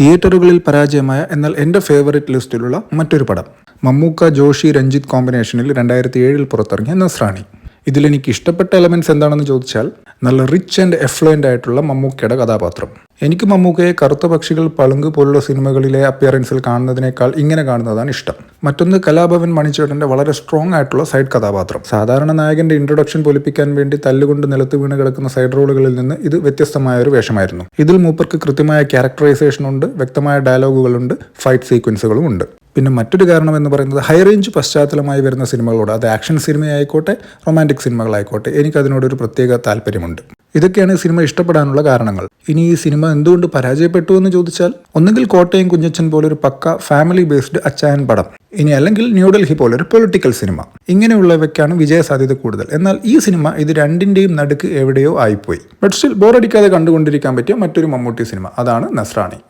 തിയേറ്ററുകളിൽ പരാജയമായ എന്നാൽ എന്റെ ഫേവറേറ്റ് ലിസ്റ്റിലുള്ള മറ്റൊരു പടം. മമ്മൂക്ക ജോഷി രഞ്ജിത്ത് കോമ്പിനേഷനിൽ രണ്ടായിരത്തി ഏഴിൽ പുറത്തിറങ്ങിയ നസ്രാണി. ഇതിൽ എനിക്ക് ഇഷ്ടപ്പെട്ട എലമെന്റ്സ് എന്താണെന്ന് ചോദിച്ചാൽ നല്ല റിച്ച് ആൻഡ് എഫ്ലുവന്റ് ആയിട്ടുള്ള മമ്മൂക്കയുടെ കഥാപാത്രം. എനിക്ക് മമ്മൂക്കയെ കറുത്ത പക്ഷികൾ പളുങ്ക് പോലുള്ള സിനിമകളിലെ അപ്പിയറൻസിൽ കാണുന്നതിനേക്കാൾ ഇങ്ങനെ കാണുന്നതാണ് ഇഷ്ടം. മറ്റൊന്ന് കലാഭവൻ മണിച്ചേട്ടന്റെ വളരെ സ്ട്രോങ് ആയിട്ടുള്ള സൈഡ് കഥാപാത്രം. സാധാരണ നായകന്റെ ഇൻട്രൊഡക്ഷൻ പൊലിപ്പിക്കാൻ വേണ്ടി തല്ലുകൊണ്ട് നിലത്ത് വീണ് കിടക്കുന്ന സൈഡ് റോളുകളിൽ നിന്ന് ഇത് വ്യത്യസ്തമായ ഒരു വേഷമായിരുന്നു. ഇതിൽ മൂപ്പർക്ക് കൃത്യമായ ക്യാരക്ടറൈസേഷൻ ഉണ്ട് വ്യക്തമായ ഡയലോഗുകളുണ്ട് ഫൈറ്റ് സീക്വൻസുകളും ഉണ്ട്. പിന്നെ മറ്റൊരു കാരണം എന്ന് പറയുന്നത് ഹൈ റേഞ്ച് പശ്ചാത്തലമായി വരുന്ന സിനിമകളോട് അത് ആക്ഷൻ സിനിമയായിക്കോട്ടെ റൊമാന്റിക് സിനിമകളായിക്കോട്ടെ എനിക്കതിനോടൊരു പ്രത്യേക താല്പര്യമുണ്ട്. ഇതൊക്കെയാണ് സിനിമ ഇഷ്ടപ്പെടാനുള്ള കാരണങ്ങൾ. ഇനി ഈ സിനിമ എന്തുകൊണ്ട് പരാജയപ്പെട്ടു എന്ന് ചോദിച്ചാൽ ഒന്നുകിൽ കോട്ടയം കുഞ്ഞച്ചൻ പോലൊരു പക്ക ഫാമിലി ബേസ്ഡ് അച്ചായൻ പടം ഇനി അല്ലെങ്കിൽ ന്യൂഡൽഹി പോലൊരു പൊളിറ്റിക്കൽ സിനിമ ഇങ്ങനെയുള്ളവയ്ക്കാണ് വിജയ സാധ്യത കൂടുതൽ. എന്നാൽ ഈ സിനിമ ഇത് രണ്ടിന്റെയും നടുക്ക് എവിടെയോ ആയിപ്പോയി. ബട്ട് സ്റ്റിൽ ബോറടിക്കാതെ കണ്ടുകൊണ്ടിരിക്കാൻ പറ്റിയ മറ്റൊരു മമ്മൂട്ടി സിനിമ അതാണ് നസ്രാണി.